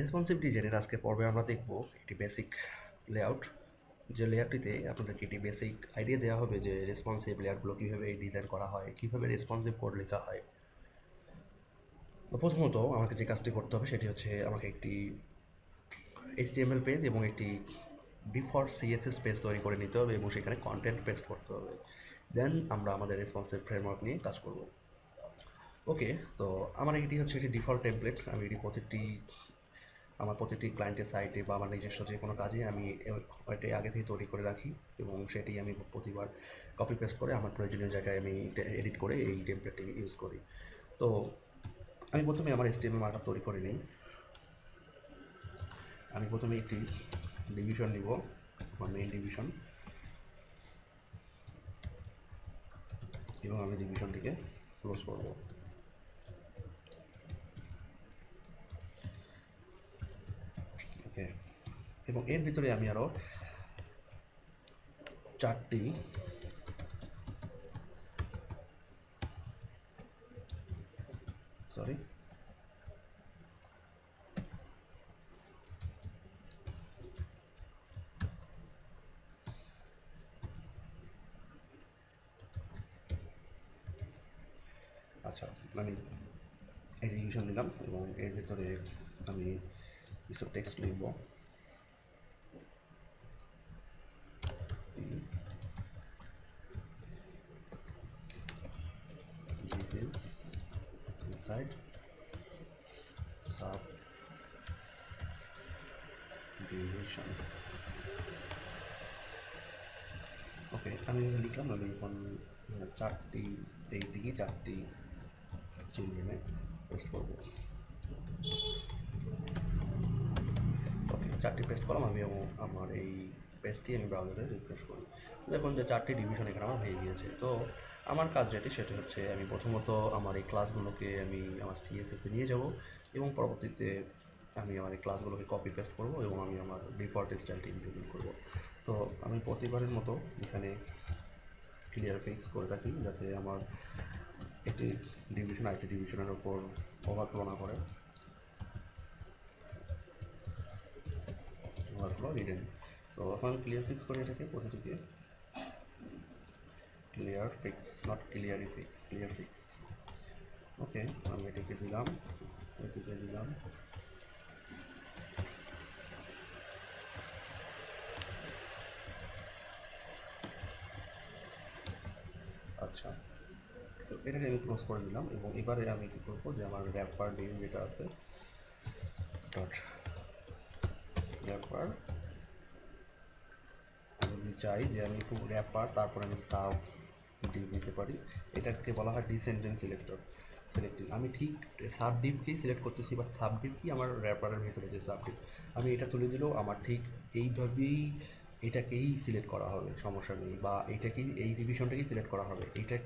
Responsive ডিজাইনের আজকে পর্বে আমরা দেখব, একটি বেসিক লেআউট যে লেআউটটিতে আপনাদেরকে একটি বেসিক আইডিয়া দেওয়া হবে যে রেসপন্সিভ লেআউটগুলো কীভাবে ডিজাইন করা হয়, কীভাবে রেসপন্সিভ কোড লেখা হয়। তো প্রথমত আমাকে যে কাজটি করতে হবে সেটি হচ্ছে আমাকে একটি এইচটিএমএল পেজ এবং একটি ডিফল্ট সিএসএস পেজ তৈরি করে নিতে হবে এবং সেখানে কন্টেন্ট পেস্ট করতে হবে। দেন আমরা আমাদের রেসপন্সিভ ফ্রেমওয়ার্ক নিয়ে কাজ করব। ওকে তো আমার এটি হচ্ছে একটি ডিফল্ট টেমপ্লেট আমি এটি প্রতিটি আমার প্রতিটি ক্লায়েন্টের সাইটে বা আমার নিজস্ব যে কোনো কাজে আমি এটি আগে থেকে তৈরি করে রাখি এবং সেটি আমি প্রতিবার কপি পেস্ট করে আমার প্রয়োজনীয় জায়গায় আমি এডিট করে এই টেমপ্লেটটি ইউজ করি। তো আমি প্রথমে আমার এসটিএমএল মার্কআপ তৈরি করে নিই। আমি প্রথমে একটি ডিভিশন নিব, আমার মেইন ডিভিশন এবং আমি ডিভিশনটিকে ক্লোজ করব ওকে এবং এর ভিতরে আমি আরও চারটি সরি আচ্ছা আমি এই রিভিশন নিলাম এবং এর ভিতরে আমি কিছু টেক্সট লিখব। Inside sub division ওকে আমি লিখলাম আমি এখন চারটি, এই দিকে চারটি চিলড্রেনে পেস্ট করব। ওকে চারটি পেস্ট করলাম, আমি এবং আমার এই পেস্টটি আমি ব্রাউজারে রিফ্রেশ করি। দেখুন যে চারটি ডিভিশন এখানে আমার হয়ে গিয়েছে, তো আমার কাজ যেটি সেটি হচ্ছে আমি প্রথমত আমার এই ক্লাসগুলোকে আমি আমার সিএসএসে নিয়ে যাব এবং পরবর্তীতে আমি আমার এই ক্লাসগুলোকে কপি পেস্ট করব এবং আমি আমার ডিফল্ট স্টাইলটি ইমপ্লিমেন্ট করব। তো আমি প্রতিবারের মতো এখানে ক্লিয়ার ফিক্স করে রাখি যাতে আমার একটি ডিভিশন আরেকটি ডিভিশনের ওপর ওভারফ্লো না করে। ওভারফ্লো রিডেন তো এখন ক্লিয়ার ফিক্স করে এটাকে প্রতিটিকে ক্লিয়ার ফিক্স নট ক্লিয়ারই ফিক্স ক্লিয়ার ফিক্স ওকে আমি এটাকে দিলাম এটিকে দিলাম আচ্ছা তো এটাকে আমি ক্লোজ করে দিলাম এবং এবারে আমি কী করব যে আমার র্যাপার নেম যেটা আছে ডট র্যাপার আমি চাই যে আমি একটু র্যাপার তারপর আমি সাব ডিপ দিতে পারি। এটাকে বলা হয় ডিসেন্ডেন্ট সিলেক্টর সিলেক্টিং আমি ঠিক সাব ডিপকেই সিলেক্ট করতেছি বাট সাব ডিপ কি? আমার র্যাপারের ভিতরে যে সাব ডিপ আমি এটা তুলে দিলেও আমার ঠিক এইভাবেই এটাকেই সিলেক্ট করা হবে, সমস্যা নেই। বা এইটাকেই এই ডিভিশনটাকেই সিলেক্ট করা হবে। এইটা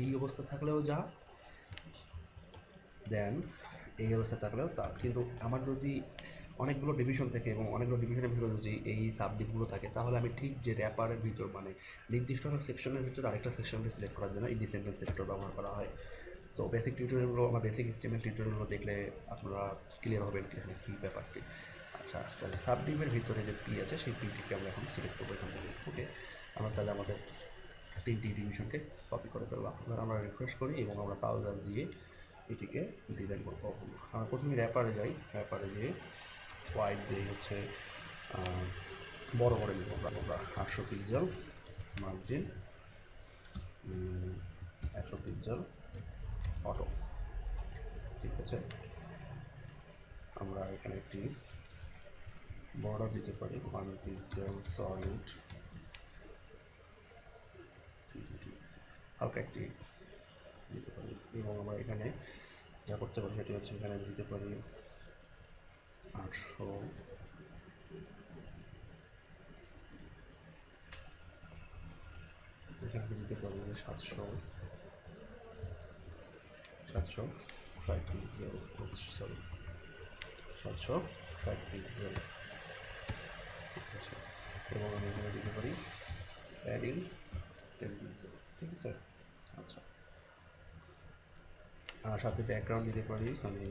এই অবস্থা থাকলেও যা দেন এই অবস্থা থাকলেও তা। কিন্তু আমার যদি অনেকগুলো ডিভিশন থেকে এবং অনেকগুলো ডিভিশনের ভিতরে যদি এই সাবডিপগুলো থাকে, তাহলে আমি ঠিক যে র্যাপারের ভিতর মানে নির্দিষ্ট সেকশনের ভিতরে আরেকটা সেকশনকে সিলেক্ট করার জন্য এই সিলেক্টর ব্যবহার করা হয়। তো বেসিক টিউটোরিয়ালগুলো আমার বেসিক স্টেমেন্ট টিউটোরিয়ালগুলো দেখলে আপনারা ক্লিয়ার হবেন এখানে কী ব্যাপারটি। আচ্ছা তাহলে সাবডিপের ভিতরে যে পি আছে, সেই পিটিকে আমরা এখন সিলেক্ট করব এখান থেকে। ওকে আমরা তাহলে আমাদের তিনটি ডিভিশনকে কপি করে ফেললাম এবার আমরা রিফ্রেশ করি এবং আমরা ব্রাউজার দিয়ে এটিকে ডিজাইন করব। আমরা প্রথমে র্যাপারে যাই। র্যাপারে গিয়ে হোয়াইট দিয়ে হচ্ছে বড় করে নেব আমরা আমরা আটশো পিক্সেল মার্জিন একশো পিক্সেল অটো ঠিক আছে? আমরা এখানে একটি বর্ডার দিতে পারি ওয়ান পিক্সেল সলিড হালকা একটি দিতে পারি। এবং আমরা এখানে যা করতে পারি সেটি হচ্ছে এখানে দিতে পারি আটশো। এখানে দিতে পারি সাতশো। সাতশো ফাইভ পিক্সেল সরি সাতশো ফাইভ পিক্সেল ঠিক আছে। এবং আমি এখানে দিতে পারি পিক্সেল ঠিক আছে? আচ্ছা। আর সাথে ব্যাকগ্রাউন্ড দিতে পারি, আমি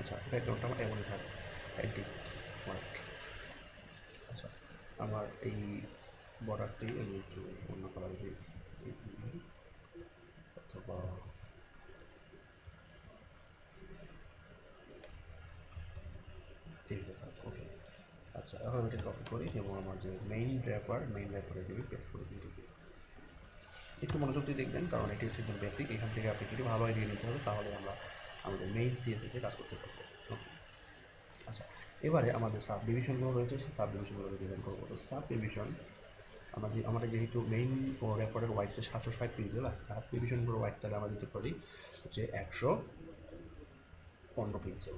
আচ্ছা ব্যাকগ্রাউন্ডটা আমার এমনই থাকবে অ্যান্টিক ফরম্যাট আচ্ছা আমার এই বর্ডারটি আমি একটু অন্য কালার দিয়ে ওকে আচ্ছা এখন এটা কপি করি এবং আমার যে মেইন র্যাপার মেইন র্যাপারে দিয়ে পেস্ট করে দিই এটিকে। একটু মনোযোগ দিয়ে দেখবেন, কারণ এটি হচ্ছে একদম বেসিক এখান থেকে আপনি একটু ভালো আইডিয়া নিতে হবে, তাহলে আমরা আমাদের মেইন সিএসএস কাজ করতে পারব। ওকে আচ্ছা এবারে আমাদের সাব ডিভিশনগুলো রয়েছে, সেই সাব ডিভিশনগুলো ডিজাইন করব। তো সাব ডিভিশন আমরা যে আমাদের যেহেতু মেইন রেকর্ডের ওয়াইটটা সাতশো ষাট পিক্সেল আর সাব ডিভিশনগুলো ওয়াইটটাকে আমরা দিতে পারি হচ্ছে একশো পনেরো পিক্সেল।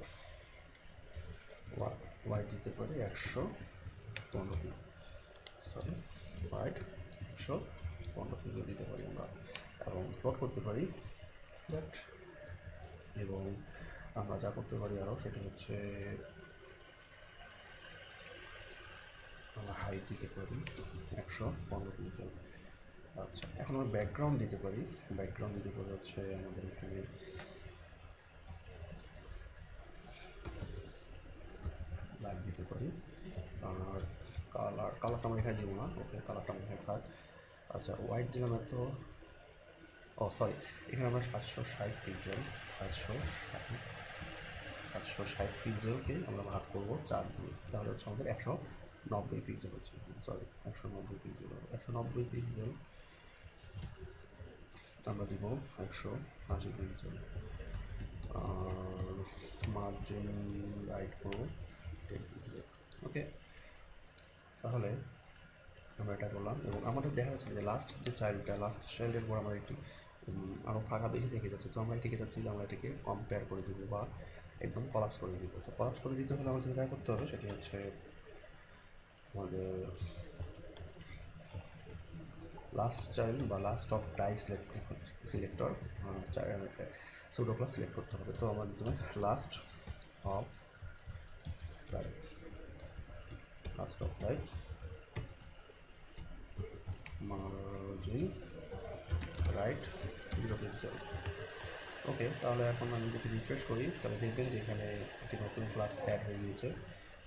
ওয়াইট দিতে পারি একশো পনেরো পিক্সেল। সরি হোয়াইট একশো পনেরো পিক্সেল দিতে পারি আমরা। এবং প্লট করতে পারি দ্যাট এবং আমরা যা করতে পারি আরও সেটা হচ্ছে আমরা হাইট দিতে পারি, একশো পনেরো পিক্সেল আচ্ছা এখন আমরা ব্যাকগ্রাউন্ড দিতে পারি। ব্যাকগ্রাউন্ড দিতে পারি হচ্ছে আমাদের এখানে ব্ল্যাক দিতে পারি। আর কালার কালারটা আমরা এখানে দিব না ওকে কালারটা আমরা এখানে থাক। আচ্ছা হোয়াইট দিলাম এত ও সরি এখানে আমরা সাতশো ষাট পিক্সেল সাতশো ষাট সাতশো ষাট পিক্সেলকে আমরা ভাগ করব চার দিয়ে। তাহলে হচ্ছে আমাদের একশো নব্বই পিক্সেল হচ্ছে সরি একশো নব্বই পিক্সেল একশো নব্বই পিক্সেল আমরা দিব একশো আশি পিক্সেল আর মার্জিন রাইট করব টেন পিক্সেল ওকে তাহলে আমরা এটা করলাম এবং আমাদের দেখা যাচ্ছে যে লাস্ট যে চাইল্ডটা লাস্ট চাইল্ডের পর আমার একটি আরও ফাঁকা বেশি থেকে যাচ্ছে। তো আমরা এটিকে যাচ্ছি যে আমরা এটিকে কম্পেয়ার করে দেবো বা একদম কলাপস করে দিব তো কলাপস করে দিতে হলে আমাদের যা করতে হবে সেটি হচ্ছে আমাদের লাস্ট চাইল্ড বা last of type select selector pseudo class select করতে হবে। তো আমাদের জন্য last of type last of type margin right pixel okay তাহলে এখন আমি যদি রিফ্রেশ করি, তাহলে দেখবেন যে এখানে একটি নতুন ক্লাস অ্যাড হয়ে গিয়েছে।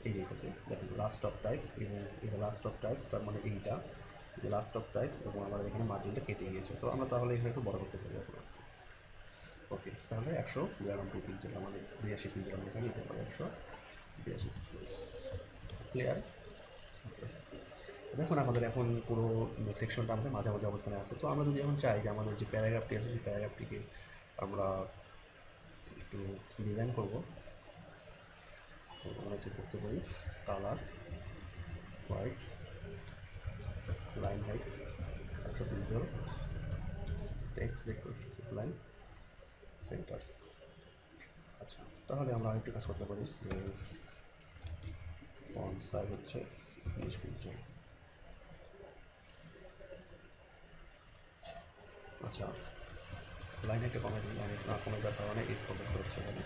এই যেটাতে দেখুন লাস্ট অফ টাইপ এবং এটা লাস্ট অফ টাইপ তার মানে এইটা যে লাস্ট অফ টাইপ এবং আমাদের এখানে মার্জিনটা কেটে গিয়েছে। তো আমরা তাহলে এখানে একটু বড় করতে পারি এখন ওকে তাহলে একশো বিরানব্বই পিক্সেল আমাদের বিরাশি পিক্সেল আমরা এখানে নিতে পারি, একশো বিরাশি ক্লিয়ার দেখুন, আমাদের এখন পুরো সেকশনটা আমাদের মাঝামাঝি অবস্থানে আছে। তো আমরা যদি এখন চাই যে আমাদের যে প্যারাগ্রাফটি আছে, সেই প্যারাগ্রাফটিকে আমরা একটু ডিজাইন করব। আমরা যে করতে পারি। কালার হোয়াইট লাইন হাইট একশো পিক্সেল টেক্সট লাইন সেন্টার আচ্ছা তাহলে আমরা আরেকটু কাজ করতে পারি। সাইজ হচ্ছে পিক্সেল আচ্ছা লাইন একটা কমে দিন লাইন কমে যাওয়ার কারণে এই প্রবলেম হচ্ছে এখানে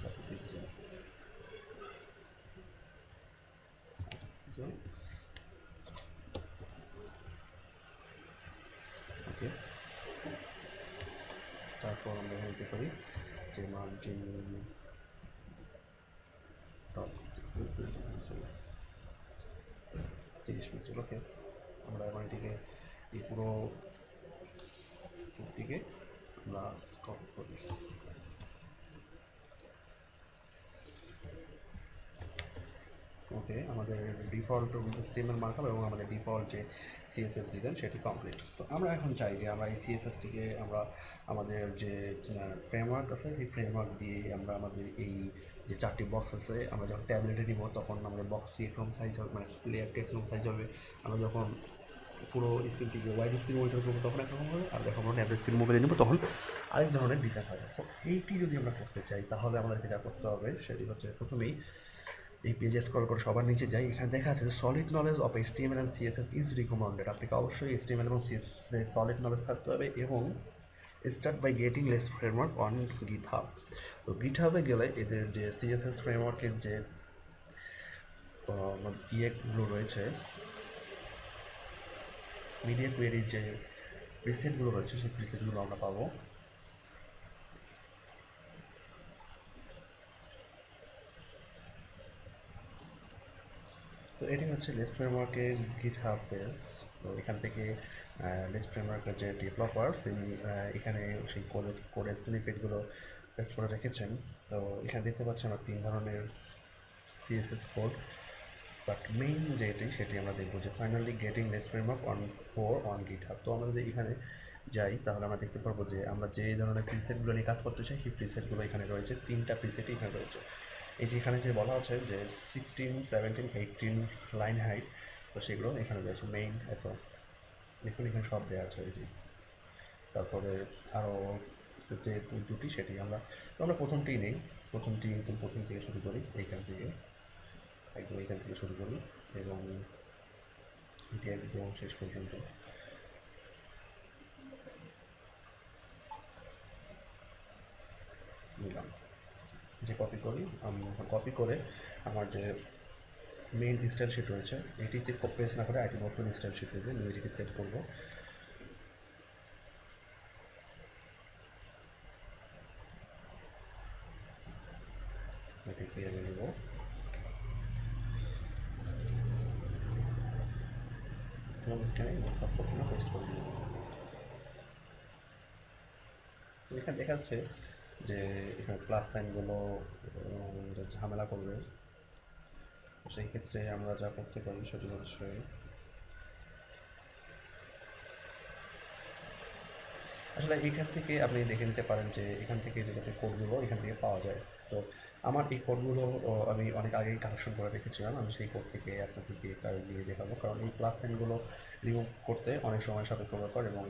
যত পিক্সেল ওকে তারপর আমরা এখানে দিতে পারি যে মার্জিন তিরিশ পিক্সেল ওকে আমরা এখন এটিকে এই পুরো আমরা কপি করি ওকে, আমাদের ডিফল্ট স্টিমের মার্কআপ এবং আমাদের ডিফল্ট যে সিএসএস ডিজাইন সেটি কমপ্লিট তো আমরা এখন চাই যে আমরা এই সিএসএসটিকে আমরা আমাদের যে ফ্রেমওয়ার্ক আছে সেই ফ্রেমওয়ার্ক দিয়ে আমরা আমাদের এই যে চারটি বক্স আছে, আমরা যখন ট্যাবলেটে নিব তখন আমাদের বক্সটি এরকম সাইজ হবে মানে লেয়ারটি এরকম সাইজ হবে। আমরা যখন পুরো স্ক্রিনটিকে ওয়াইড স্ক্রিন মনিটর করব তখন একরকম হবে, আর যখন আমরা ট্যাবলেট স্ক্রিন মোবাইলে নেব তখন আরেক ধরনের ডিজাইন হবে। তো এইটি যদি আমরা করতে চাই, তাহলে আমাদেরকে যা করতে হবে সেটি হচ্ছে প্রথমেই এই পেজে স্ক্রল করে সবার নিচে যাই, এখানে দেখা আছে solid knowledge of HTML and CSS is recommended আপনাকে অবশ্যই এস এসটিএমএল এবং সিএসএস সলিড নলেজ থাকতে হবে এবং start by getting less framework on GitHub তো গিট হাবে গেলে এদের যে সিএসএস ফ্রেমওয়ার্কের যে ইয়েগুলো রয়েছে মিডিয়া কোয়েরির যে প্রিসেটগুলো রয়েছে, সেই প্রিসেটগুলো আমরা পাবো। তো এটি হচ্ছে লেস ফ্রেমওয়ার্কের গিট হাব পেজ। তো এখান থেকে লেস ফ্রেমওয়ার্কের যে ডেভেলপার তিনি এখানে সেই কোড কোডের স্নিপেটগুলো পেস্ট করে রেখেছেন। তো এখানে দেখতে পাচ্ছেন আমরা তিন ধরনের সিএসএস কোড বাট মেইন যেটি, সেটি আমরা দেখব যে finally getting less framework on four on GitHub তো আমরা যদি এখানে যাই, তাহলে আমরা দেখতে পারব যে আমরা যে ধরনের প্রিসেটগুলো নিয়ে কাজ করতে চাই, সেই প্রিসেটগুলো এখানে রয়েছে। তিনটা প্রিসেটই এখানে রয়েছে। এই যে এখানে যে বলা আছে যে sixteen seventeen eighteen line height তো সেগুলো এখানে রয়েছে মেইন এত দেখুন এখানে সব দেওয়া আছে, এই তারপরে আরও যে দুটি, সেটি আমরা আমরা প্রথমটি নেই। প্রথমটি একদম প্রথম থেকে শুরু করি, এইখান থেকে। একদম এইখান থেকে শুরু করি, এবং এটি একদম শেষ পর্যন্ত। নিলাম। যে কপি করি, আমি কপি করে আমার যে মেইন স্টাইল শিট রয়েছে, এটিতে প্রেস না করে আইটি নতুন স্টাইল শিট রয়েছে আমি এটিকে সেট করব। এটিকে এখানে পেস্ট এখানে দেখাচ্ছে যে এখানে প্লাস সাইনগুলো ঝামেলা করবে। সেই ক্ষেত্রে আমরা যা করতে পারি সেটি হচ্ছে আসলে এখান থেকে আপনি দেখে নিতে পারেন যে এখান থেকে যেটাতে কোডগুলো এখান থেকে পাওয়া যায়। তো আমার এই কোডগুলো আমি অনেক আগেই কালেকশন করে রেখেছিলাম। আমি সেই কোড থেকে আপনাদেরকে তার দিয়ে দেখাবো। কারণ এই প্লাস সাইনগুলো রিমুভ করতে অনেক সময় সাপেক্ষ ব্যাপার এবং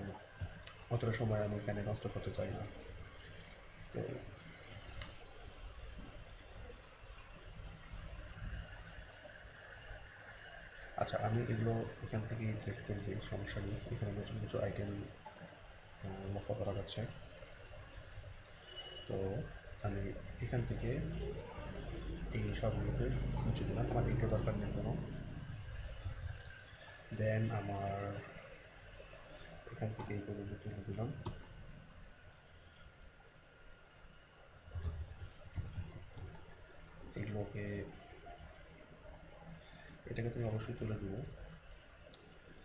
অতটা সময় আমি এখানে নষ্ট করতে চাই না। আচ্ছা আমি এগুলো এখান থেকে ডিলিট করে সমস্যা নেই। এখানে নতুন কিছু আইটেম লক্ষ্য করা যাচ্ছে। তো আমি এখান থেকে এই সবগুলোকে মুছে দিলাম। আমার এগুলো দরকার নেই কোনো দেন আমার এখান থেকে এই পর্যন্ত তুলে দিলাম। এগুলোকে এটাকে তুমি অবশ্যই তুলে দেবো